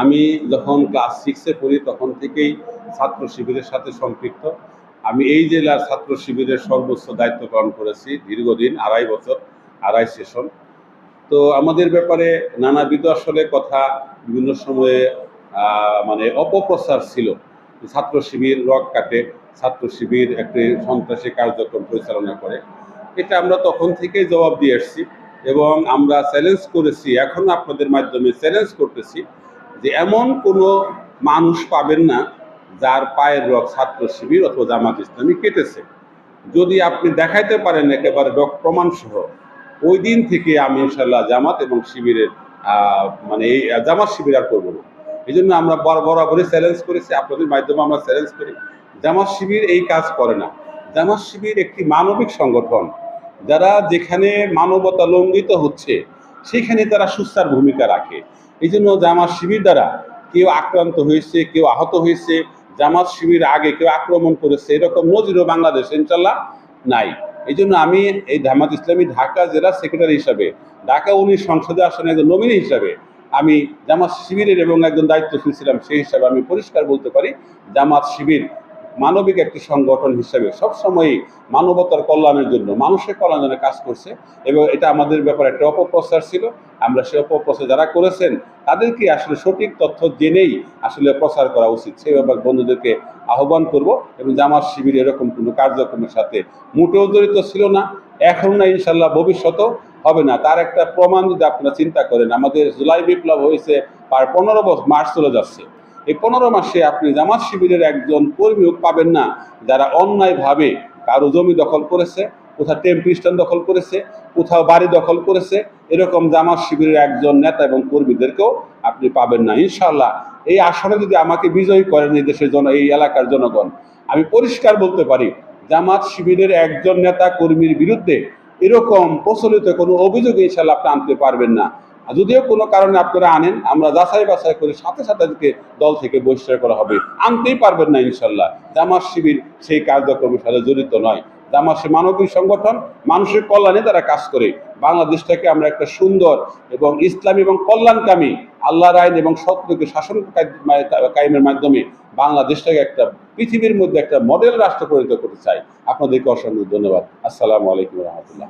আমি যখন ক্লাস সিক্সে পড়ি, তখন থেকেই ছাত্র শিবিরের সাথে সম্পৃক্ত। আমি এই জেলার ছাত্র শিবিরের সর্বোচ্চ দায়িত্ব পালন করেছি দীর্ঘদিন, আড়াই বছর, আড়াই সেশন। তো আমাদের ব্যাপারে নানাবিধ আসলে কথা বিভিন্ন সময়ে মানে অপপ্রচার ছিল। ছাত্র শিবির রক কাটে, ছাত্র শিবির একটি সন্ত্রাসী কার্যক্রম পরিচালনা করে। এটা আমরা তখন থেকেই জবাব দিয়ে এসেছি এবং আমরা চ্যালেঞ্জ করেছি, এখন আপনাদের মাধ্যমে চ্যালেঞ্জ করতেছি। যে এমন কোনো মানুষ পাবেন না যার পায়ের রক ছাত্র শিবির অথবা জামাত ইসলামী কেটেছে। যদি আপনি দেখাইতে পারেন একেবারে ডক প্রমাণ সহ, ওই দিন থেকে আমি ইনশাল্লাহ জামাত এবং শিবিরের মানে এই জামাত শিবির আর করব না। এই জন্য আমরা বর, বরাবরই চ্যালেঞ্জ করেছি, আপনাদের মাধ্যমে আমরা চ্যালেঞ্জ করি। জামাত শিবির এই কাজ করে না। জামাত শিবির একটি মানবিক সংগঠন। যারা যেখানে মানবতা লঙ্ঘিত হচ্ছে, সেখানে তারা সুস্থার ভূমিকা রাখে। এই জন্য জামাত শিবির দ্বারা কেউ আক্রান্ত হয়েছে, কেউ আহত হয়েছে, জামাত শিবির আগে কেউ আক্রমণ করেছে, এরকম নজিরও বাংলাদেশ ইনশাল্লাহ নাই। এই জন্য আমি এই জামাত ইসলামী ঢাকা জেলা সেক্রেটারি হিসাবে, ঢাকা উনি সংসদে আসনে একজন নমিনি হিসাবে, আমি জামাত শিবিরের এবং একজন দায়িত্বশীল ছিলাম সেই হিসাবে আমি পরিষ্কার বলতে পারি, জামাত শিবির মানবিক একটি সংগঠন হিসেবে সবসময়ই মানবতার কল্যাণের জন্য, মানুষের কল্যাণের জন্য কাজ করছে এবং এটা আমাদের ব্যাপারে একটা অপপ্রচার ছিল। আমরা সেই অপপ্রচার যারা করেছেন, তাদেরকে আসলে সঠিক তথ্য জেনেই আসলে প্রচার করা উচিত। সেই ব্যাপারে বন্ধুদেরকে আহ্বান করব এবং জামাত শিবির এরকম কোনো কার্যক্রমের সাথে মোটেও জড়িত ছিল না। এখন না ইনশাল্লাহ ভবিষ্যতেও হবে না। তার একটা প্রমাণ যদি আপনারা চিন্তা করেন, আমাদের জুলাই বিপ্লব হয়েছে, প্রায় পনেরো বছর, মার্চ চলে যাচ্ছে। এই পনেরো মাসে আপনি জামাত শিবিরের একজন কর্মীও পাবেন না, যারা অন্যায়ভাবে কারও জমি দখল করেছে, কোথাও টেম্পি স্ট্যান্ড দখল করেছে, কোথাও বাড়ি দখল করেছে, এরকম জামাত শিবিরের একজন নেতা এবং কর্মীদেরকেও আপনি পাবেন না। ইনশাল্লাহ এই আসনে যদি আমাকে বিজয়ী করেন এই দেশের জন, এই এলাকার জনগণ, আমি পরিষ্কার বলতে পারি, জামাত শিবিরের একজন নেতা কর্মীর বিরুদ্ধে এরকম প্রচলিত কোনো অভিযোগ ইনশাল্লাহ আপনি আনতে পারবেন না। যদিও কোনো কারণে আপনারা আনেন, আমরা যাচাই বাছাই করে সাথে সাথে তাদেরকে দল থেকে বহিষ্কার করা হবে। আনতেই পারবেন না ইনশাল্লাহ। জামাত শিবির সেই কার্যক্রমের সাথে জড়িত নয়। জামাত সে মানবিক সংগঠন, মানুষের কল্যাণে তারা কাজ করে। বাংলাদেশটাকে আমরা একটা সুন্দর এবং ইসলামী এবং কল্যাণকামী আল্লাহর আইন এবং সত্যকে শাসন কায়েমের মাধ্যমে বাংলাদেশটাকে একটা পৃথিবীর মধ্যে একটা মডেল রাষ্ট্র পরিণত করতে চাই। আপনাদেরকে অসংখ্য ধন্যবাদ। আসসালামু আলাইকুম রহমতুল্লাহ।